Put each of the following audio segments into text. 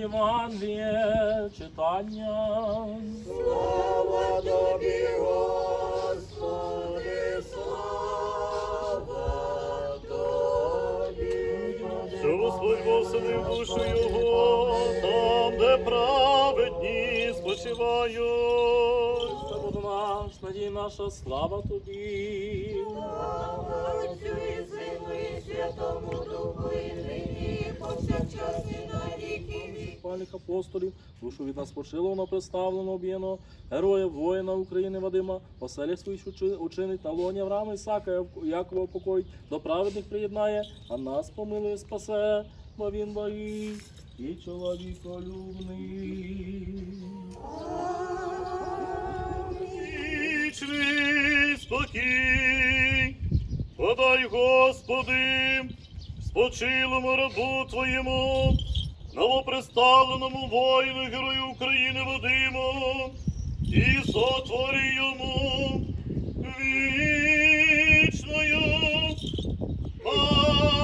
Євангеліє читання. Слава тобі, Господи, слава тобі. Що Господь посадив душу його, там, де праведні спочивають. Господу наш, надій наша, слава тобі. Віків. Апостолів, душу від нас почило, представлено об'єднано, героя, воїна України Вадима, оселя своїх учи- учинить лоні Авраама Ісака, Якова покоїть, до праведних приєднає, а нас помилує спасе, бо він благий і чоловіколюбний. Вічний спокій, подай, Господи, спочилому рабу Твоєму, новоприставленому воїну Герою України Вадиму, і сотвори йому вічною пам'ять.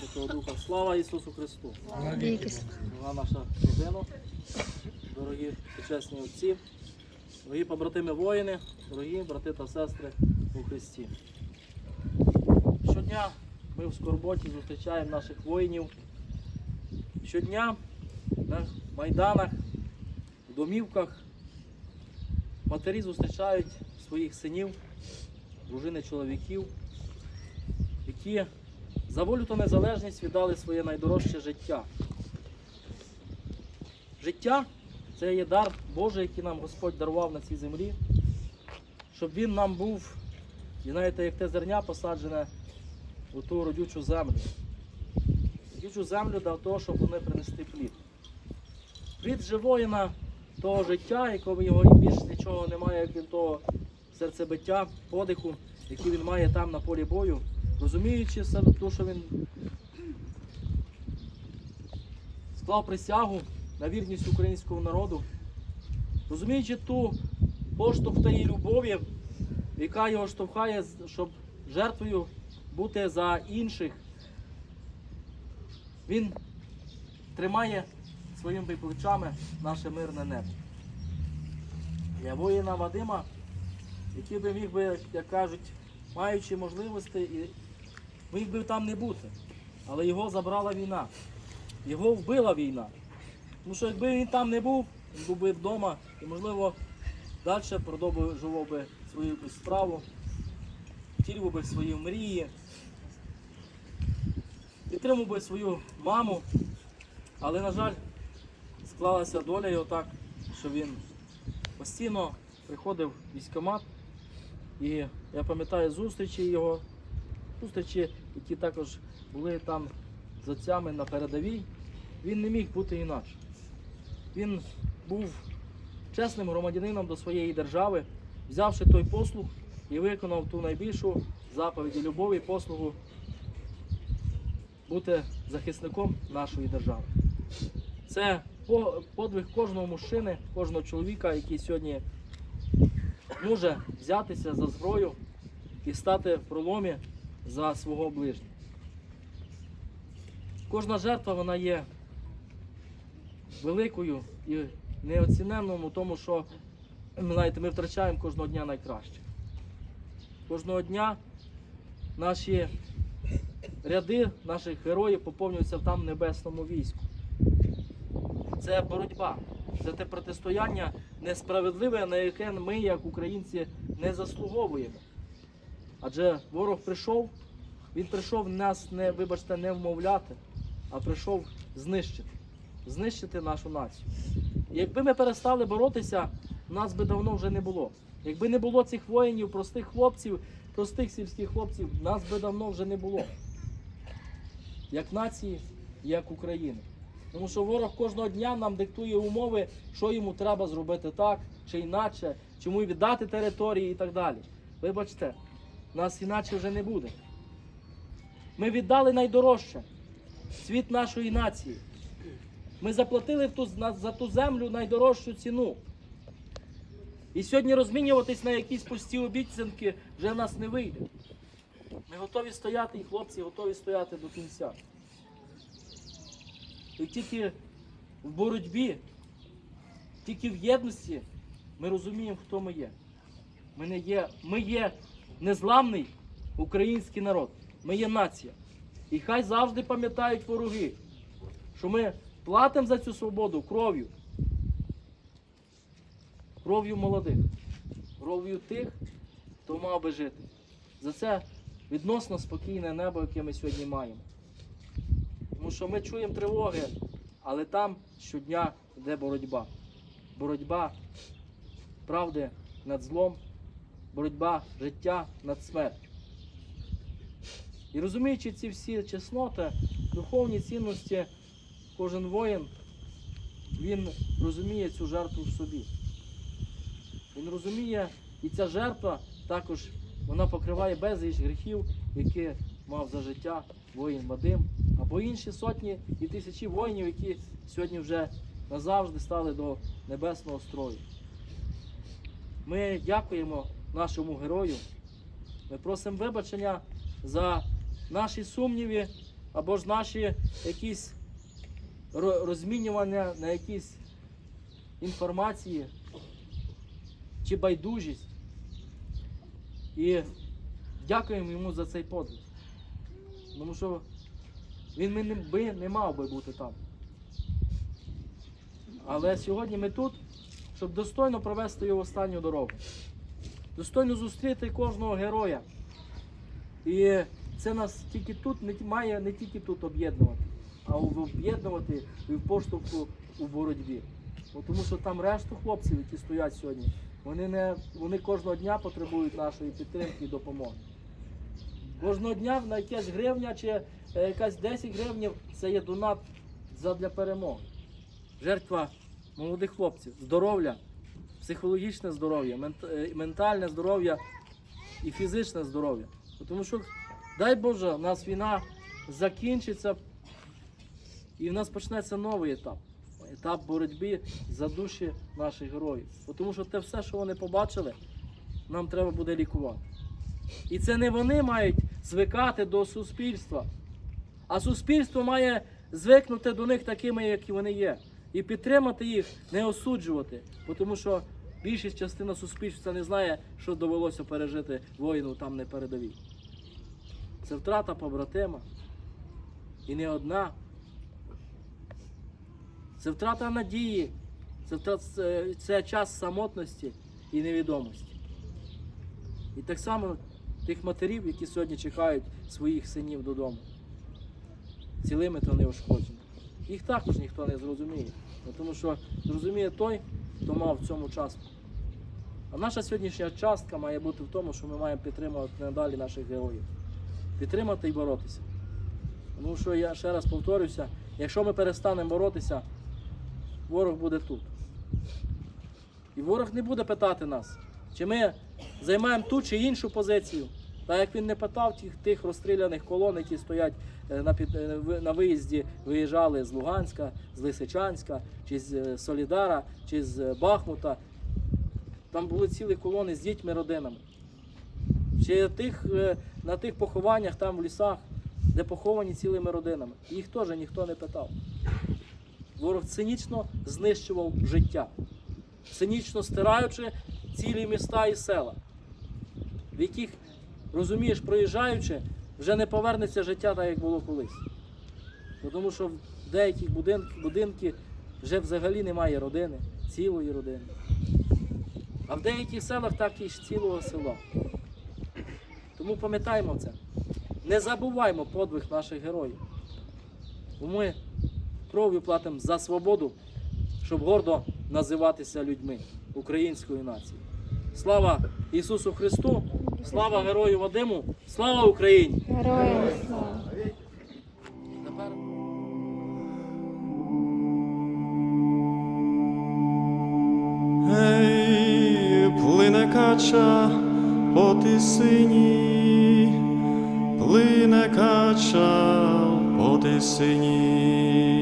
Святого Духа. Слава Ісусу Христу! Дорога наша родина, дорогі сучасні отці, дорогі побратими воїни, дорогі брати та сестри у Христі. Щодня ми в скорботі зустрічаємо наших воїнів. Щодня на майданах, в домівках матері зустрічають своїх синів, дружини чоловіків, які за волю та незалежність віддали своє найдорожче життя. Життя це є дар Божий, який нам Господь дарував на цій землі, щоб він нам був, і знаєте, як те зерня посаджене у ту родючу землю. Родючу землю для того, щоб вони принести плід. Плід же воїна того життя, якого його більш нічого немає, він того серцебиття, подиху, який він має там на полі бою, розуміючи те, що він склав присягу на вірність українського народу, розуміючи ту поштовх та її любові, яка його штовхає, щоб жертвою бути за інших, він тримає своїми плечами наше мирне небо. Для воїна Вадима, який би міг би, як кажуть, маючи можливості, і міг би там не бути. Але його забрала війна. Його вбила війна. Тому що якби він там не був, він був би вдома і, можливо, далі продовжував би свою справу, втілював би свої мрії, підтримував би свою маму. Але, на жаль, склалася доля його так, що він постійно приходив в військкомат. І я пам'ятаю зустрічі його, зустрічі, які також були там з отцями на передовій. Він не міг бути інакше. Він був чесним громадянином до своєї держави, взявши той послуг і виконав ту найбільшу заповідь любові і послугу бути захисником нашої держави. Це подвиг кожного мужчини, кожного чоловіка, який сьогодні може взятися за зброю і стати в проломі за свого ближнього. Кожна жертва вона є великою і неоціненною тому, що знаєте, ми втрачаємо кожного дня найкраще. Кожного дня наші ряди наших героїв поповнюються там небесному війську. Це боротьба, це те протистояння несправедливе, на яке ми, як українці, не заслуговуємо. Адже ворог прийшов, він прийшов нас не, вибачте, не вмовляти, а прийшов знищити, знищити нашу націю. Якби ми перестали боротися, нас би давно вже не було. Якби не було цих воїнів, простих хлопців, простих сільських хлопців, нас би давно вже не було. Як нації, як України. Тому що ворог кожного дня нам диктує умови, що йому треба зробити так чи інакше, чому віддати території і так далі. Вибачте, нас іначе вже не буде. Ми віддали найдорожче світ нашої нації. Ми заплатили в ту, за ту землю найдорожчу ціну. І сьогодні розмінюватись на якісь пусті обіцянки вже в нас не вийде. Ми готові стояти, і хлопці готові стояти до кінця. І тільки в боротьбі, тільки в єдності ми розуміємо, хто ми є. Ми, не є, ми є незламний український народ. Ми є нація. І хай завжди пам'ятають вороги, що ми платимо за цю свободу кров'ю. Кров'ю молодих, кров'ю тих, хто мав би жити. За це відносно спокійне небо, яке ми сьогодні маємо. Тому що ми чуємо тривоги, але там щодня йде боротьба. Боротьба правди над злом, боротьба життя над смертю. І розуміючи ці всі чесноти, духовні цінності, кожен воїн, він розуміє цю жертву в собі. Він розуміє, і ця жертва також вона покриває безліч гріхів, які мав за життя воїн Вадим, або інші сотні і тисячі воїнів, які сьогодні вже назавжди стали до небесного строю. Ми дякуємо нашому герою. Ми просимо вибачення за наші сумніви або ж наші якісь розмінювання на якісь інформації чи байдужість. І дякуємо йому за цей подвиг. Тому що він би не, мав би бути там. Але сьогодні ми тут, щоб достойно провести його останню дорогу. Достойно зустріти кожного героя. І це нас тільки тут не має не тільки тут об'єднувати, а об'єднувати і в поштовху у боротьбі. Тому що там решту хлопців, які стоять сьогодні, вони не вони кожного дня потребують нашої підтримки і допомоги. Кожного дня на якась гривня чи е, якась 10 гривнів це є донат задля перемоги. Жертва молодих хлопців, здоров'я, психологічне здоров'я, е, ментальне здоров'я і фізичне здоров'я. Тому що, дай Боже, у нас війна закінчиться і в нас почнеться новий етап. Етап боротьби за душі наших героїв. Тому що те все, що вони побачили, нам треба буде лікувати. І це не вони мають звикати до суспільства, а суспільство має звикнути до них такими, які вони є. І підтримати їх, не осуджувати. Тому що більшість частина суспільства не знає, що довелося пережити воїну там на передовій. Це втрата побратима. І не одна. Це втрата надії, це, втрата, це, це час самотності і невідомості. І так само тих матерів, які сьогодні чекають своїх синів додому, цілими та неушкодженими. Їх також ніхто не зрозуміє, тому що зрозуміє той, хто мав в цьому частку. А наша сьогоднішня частка має бути в тому, що ми маємо підтримувати надалі наших героїв. Підтримати і боротися. Тому що я ще раз повторюся, якщо ми перестанемо боротися, ворог буде тут. І ворог не буде питати нас, чи ми займаємо ту чи іншу позицію. Так як він не питав тих, тих розстріляних колон, які стоять е, на, під, е, на виїзді, виїжджали з Луганська, з Лисичанська, чи з е, Солідара, чи з Бахмута. Там були цілі колони з дітьми, родинами. Ще тих, на тих похованнях там в лісах, де поховані цілими родинами. Їх теж ніхто не питав. Ворог цинічно знищував життя, цинічно стираючи цілі міста і села, в яких, розумієш, проїжджаючи, вже не повернеться життя так, як було колись. Тому що в деяких будинки, будинки вже взагалі немає родини, цілої родини. А в деяких селах так і ж цілого села. Тому пам'ятаємо це. Не забуваймо подвиг наших героїв. Бо ми кров'ю платимо за свободу, щоб гордо називатися людьми української нації. Слава Ісусу Христу! Слава герою Вадиму! Слава Україні! Героям слава! Тепер Ей, плине кача по тисині, плине кача по тисині.